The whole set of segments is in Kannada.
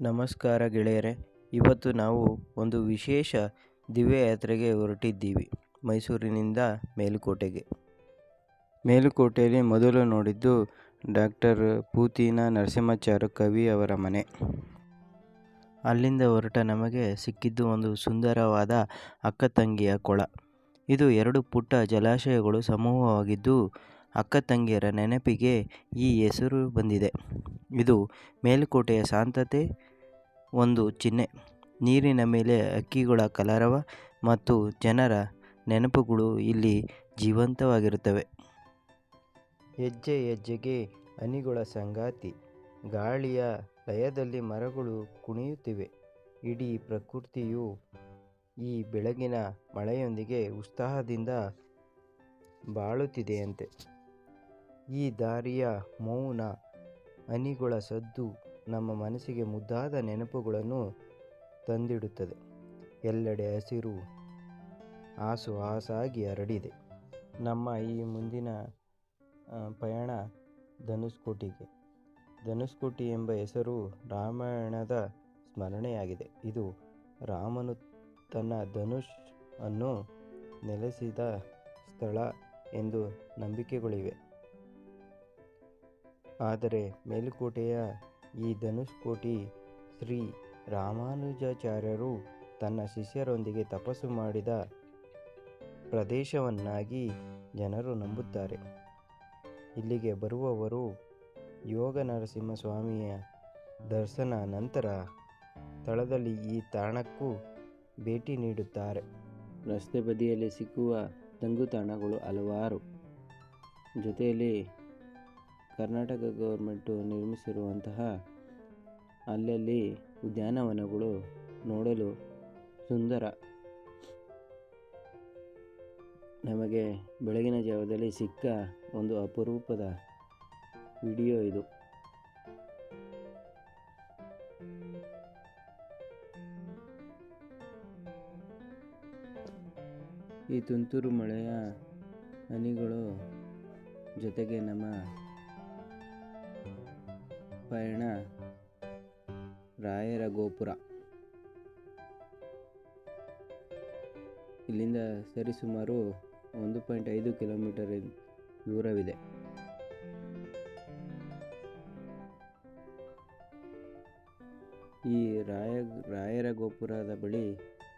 ನಮಸ್ಕಾರ ಗೆಳೆಯರೆ, ಇವತ್ತು ನಾವು ಒಂದು ವಿಶೇಷ ದಿವ್ಯಯಾತ್ರೆಗೆ ಹೊರಟಿದ್ದೀವಿ, ಮೈಸೂರಿನಿಂದ ಮೇಲುಕೋಟೆಗೆ. ಮೇಲುಕೋಟೆಯಲ್ಲಿ ಮೊದಲು ನೋಡಿದ್ದು ಡಾಕ್ಟರ್ ಪೂತಿನ ನರಸಿಂಹಾಚಾರ್ಯ ಕವಿ ಅವರ ಮನೆ. ಅಲ್ಲಿಂದ ಹೊರಟ ನಮಗೆ ಸಿಕ್ಕಿದ್ದು ಒಂದು ಸುಂದರವಾದ ಅಕ್ಕ ತಂಗಿಯ ಕೊಳ. ಇದು ಎರಡು ಪುಟ್ಟ ಜಲಾಶಯಗಳು ಸಮೂಹವಾಗಿದ್ದು, ಅಕ್ಕ ತಂಗಿಯರ ನೆನಪಿಗೆ ಈ ಹೆಸರು ಬಂದಿದೆ. ಇದು ಮೇಲುಕೋಟೆಯ ಶಾಂತತೆ ಒಂದು ಚಿಹ್ನೆ. ನೀರಿನ ಮೇಲೆ ಹಕ್ಕಿಗಳ ಕಲರವ ಮತ್ತು ಜನರ ನೆನಪುಗಳು ಇಲ್ಲಿ ಜೀವಂತವಾಗಿರುತ್ತವೆ. ಹೆಜ್ಜೆ ಹೆಜ್ಜೆಗೆ ಹನಿಗಳ ಸಂಗಾತಿ. ಗಾಳಿಯ ಲಯದಲ್ಲಿ ಮರಗಳು ಕುಣಿಯುತ್ತಿವೆ. ಇಡೀ ಪ್ರಕೃತಿಯು ಈ ಬೆಳಗಿನ ಮಳೆಯೊಂದಿಗೆ ಉತ್ಸಾಹದಿಂದ ಬಾಳುತ್ತಿದೆಯಂತೆ. ಈ ದಾರಿಯ ಮೌನ ಹನಿಗಳ ಸದ್ದು ನಮ್ಮ ಮನಸ್ಸಿಗೆ ಮುದ್ದಾದ ನೆನಪುಗಳನ್ನು ತಂದಿಡುತ್ತದೆ. ಎಲ್ಲೆಡೆ ಹಸಿರು ಹಾಸು ಹಾಸಾಗಿ ಹರಡಿದೆ. ನಮ್ಮ ಈ ಮುಂದಿನ ಪಯಣ ಧನುಷ್ಕೋಟಿಗೆ ಧನುಷ್ಕೋಟಿ ಎಂಬ ಹೆಸರು ರಾಮಾಯಣದ ಸ್ಮರಣೆಯಾಗಿದೆ. ಇದು ರಾಮನು ತನ್ನ ಧನುಷ್ ಅನ್ನು ನೆಲೆಸಿದ ಸ್ಥಳ ಎಂದು ನಂಬಿಕೆಗಳಿವೆ. ಆದರೆ ಮೇಲುಕೋಟೆಯ ಈ ಧನುಷ್ಕೋಟಿ ಶ್ರೀ ರಾಮಾನುಜಾಚಾರ್ಯರು ತನ್ನ ಶಿಷ್ಯರೊಂದಿಗೆ ತಪಸ್ಸು ಮಾಡಿದ ಪ್ರದೇಶವನ್ನಾಗಿ ಜನರು ನಂಬುತ್ತಾರೆ. ಇಲ್ಲಿಗೆ ಬರುವವರು ಯೋಗ ನರಸಿಂಹ ಸ್ವಾಮಿಯ ದರ್ಶನ ನಂತರ ಸ್ಥಳದಲ್ಲಿ ಈ ತಾಣಕ್ಕೂ ಭೇಟಿ ನೀಡುತ್ತಾರೆ. ರಸ್ತೆ ಬದಿಯಲ್ಲಿ ಸಿಕ್ಕುವ ತಂಗುತಾಣಗಳು ಹಲವಾರು. ಜೊತೆಯಲ್ಲಿ ಕರ್ನಾಟಕ ಗೌರ್ಮೆಂಟು ನಿರ್ಮಿಸಿರುವಂತಹ ಅಲ್ಲಲ್ಲಿ ಉದ್ಯಾನವನಗಳು ನೋಡಲು ಸುಂದರ. ನಮಗೆ ಬೆಳಗಿನ ಜಾವದಲ್ಲಿ ಸಿಕ್ಕ ಒಂದು ಅಪರೂಪದ ವಿಡಿಯೋ ಇದು. ಈ ತುಂತುರು ಮಳೆಯ ಹನಿಗಳು ಜೊತೆಗೆ ನಮ್ಮ ಪಯಣ ರಾಯರ ಗೋಪುರ. ಇಲ್ಲಿಂದ ಸರಿಸುಮಾರು ಒಂದು ಪಾಯಿಂಟ್ ಐದು ಕಿಲೋಮೀಟರ್ ದೂರವಿದೆ. ಈ ರಾಯ, ರಾಯರ ಗೋಪುರದ ಬಳಿ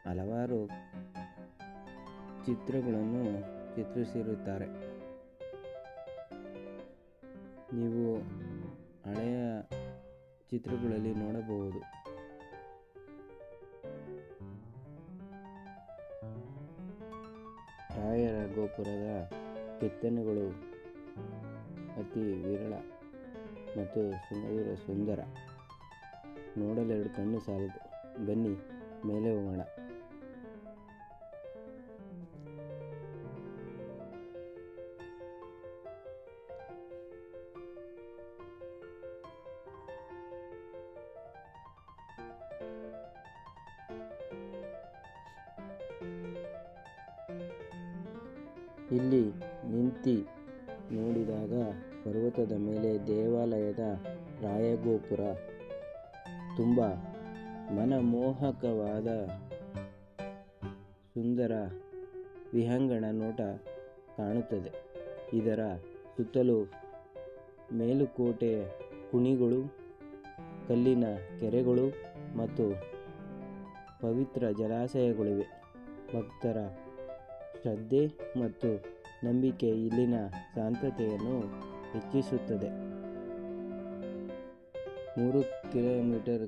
ಹಲವಾರು ಚಿತ್ರಗಳನ್ನು ಚಿತ್ರಿಸಿರುತ್ತಾರೆ. ನೀವು ಹಳೆಯ ಚಿತ್ರಗಳಲ್ಲಿ ನೋಡಬಹುದು. ರಾಯರ ಗೋಪುರದ ಕೆತ್ತನೆಗಳು ಅತಿ ವಿರಳ ಮತ್ತು ಸುಮಧುರ ಸುಂದರ. ನೋಡಲೆರಡು ಕಣ್ಣು ಸಾಲದು. ಬನ್ನಿ, ಮೇಲೆ ಹೋಗೋಣ. ಇಲ್ಲಿ ನಿಂತಿ ನೋಡಿದಾಗ ಪರ್ವತದ ಮೇಲೆ ದೇವಾಲಯದ ರಾಯಗೋಪುರ. ತುಂಬ ಮನಮೋಹಕವಾದ ಸುಂದರ ವಿಹಂಗಣ ನೋಟ ಕಾಣುತ್ತದೆ. ಇದರ ಸುತ್ತಲೂ ಮೇಲುಕೋಟೆ ಕುಣಿಗಳು, ಕಲ್ಲಿನ ಕೆರೆಗಳು ಮತ್ತು ಪವಿತ್ರ ಜಲಾಶಯಗಳಿವೆ. ಭಕ್ತರ ಶ್ರದ್ಧೆ ಮತ್ತು ನಂಬಿಕೆ ಇಲ್ಲಿನ ಶಾಂತತೆಯನ್ನು ಹೆಚ್ಚಿಸುತ್ತದೆ. ಮೂರು ಕಿಲೋಮೀಟರ್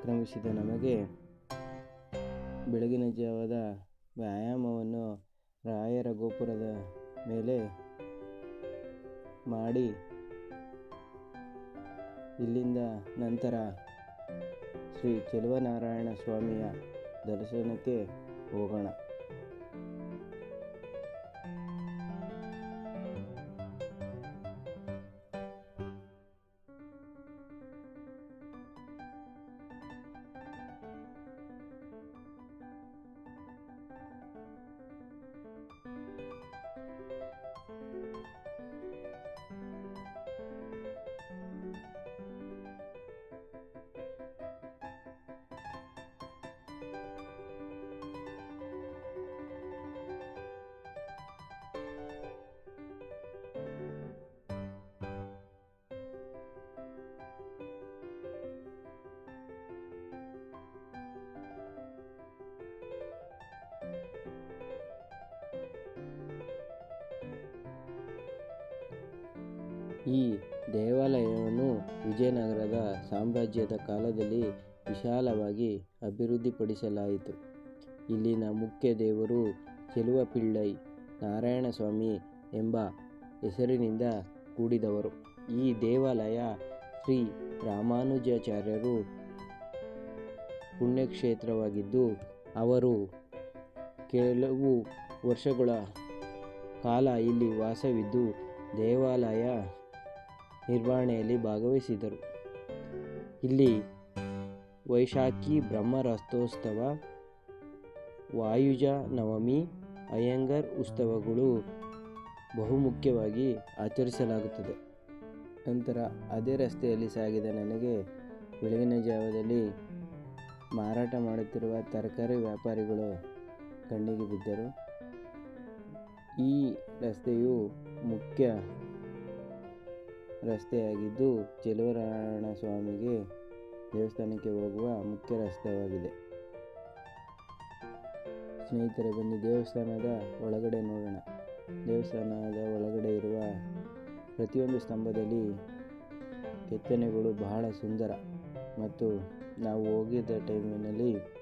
ಕ್ರಮಿಸಿದ ನಮಗೆ ಬೆಳಗಿನ ಜಾವದ ವ್ಯಾಯಾಮವನ್ನು ರಾಯರ ಗೋಪುರದ ಮೇಲೆ ಮಾಡಿ, ಇಲ್ಲಿಂದ ನಂತರ ಶ್ರೀ ಚೆಲುವನಾರಾಯಣ ಸ್ವಾಮಿಯ ದರ್ಶನಕ್ಕೆ ಹೋಗೋಣ. ಈ ದೇವಾಲಯವನ್ನು ವಿಜಯನಗರದ ಸಾಮ್ರಾಜ್ಯದ ಕಾಲದಲ್ಲಿ ವಿಶಾಲವಾಗಿ ಅಭಿವೃದ್ಧಿಪಡಿಸಲಾಯಿತು. ಇಲ್ಲಿನ ಮುಖ್ಯ ದೇವರು ಚೆಲುವ ಪಿಳ್ಳೈ ನಾರಾಯಣಸ್ವಾಮಿ ಎಂಬ ಹೆಸರಿನಿಂದ ಕೂಡಿದವರು. ಈ ದೇವಾಲಯ ಶ್ರೀ ರಾಮಾನುಜಾಚಾರ್ಯರು ಪುಣ್ಯಕ್ಷೇತ್ರವಾಗಿದ್ದು, ಅವರು ಕೆಲವು ವರ್ಷಗಳ ಕಾಲ ಇಲ್ಲಿ ವಾಸವಿದ್ದು, ದೇವಾಲಯ ನಿರ್ವಹಣೆಯಲ್ಲಿ ಭಾಗವಹಿಸಿದರು. ಇಲ್ಲಿ ವೈಶಾಖಿ ಬ್ರಹ್ಮರಥೋತ್ಸವ, ವಾಯುಜ ನವಮಿ ಅಯ್ಯಂಗರ್ ಉತ್ಸವಗಳು ಬಹುಮುಖ್ಯವಾಗಿ ಆಚರಿಸಲಾಗುತ್ತದೆ. ನಂತರ ಅದೇ ರಸ್ತೆಯಲ್ಲಿ ಸಾಗಿದ ನನಗೆ ಬೆಳಗಿನ ಜಾವದಲ್ಲಿ ಮಾರಾಟ ಮಾಡುತ್ತಿರುವ ತರಕಾರಿ ವ್ಯಾಪಾರಿಗಳು ಕಣ್ಣಿಗೆ ಬಿದ್ದರು. ಈ ರಸ್ತೆಯು ಮುಖ್ಯ ರಸ್ತೆಯಾಗಿದ್ದು ಚೆಲುವರಾಯಣ ಸ್ವಾಮಿಗೆ ದೇವಸ್ಥಾನಕ್ಕೆ ಹೋಗುವ ಮುಖ್ಯ ರಸ್ತೆಯಾಗಿದೆ. ಸ್ನೇಹಿತರೆ ಬಂದು ದೇವಸ್ಥಾನದ ಒಳಗಡೆ ನೋಡೋಣ. ದೇವಸ್ಥಾನದ ಒಳಗಡೆ ಇರುವ ಪ್ರತಿಯೊಂದು ಸ್ತಂಭದಲ್ಲಿ ಕೆತ್ತನೆಗಳು ಬಹಳ ಸುಂದರ. ಮತ್ತು ನಾವು ಹೋಗಿದ್ದ ಟೈಮಿನಲ್ಲಿ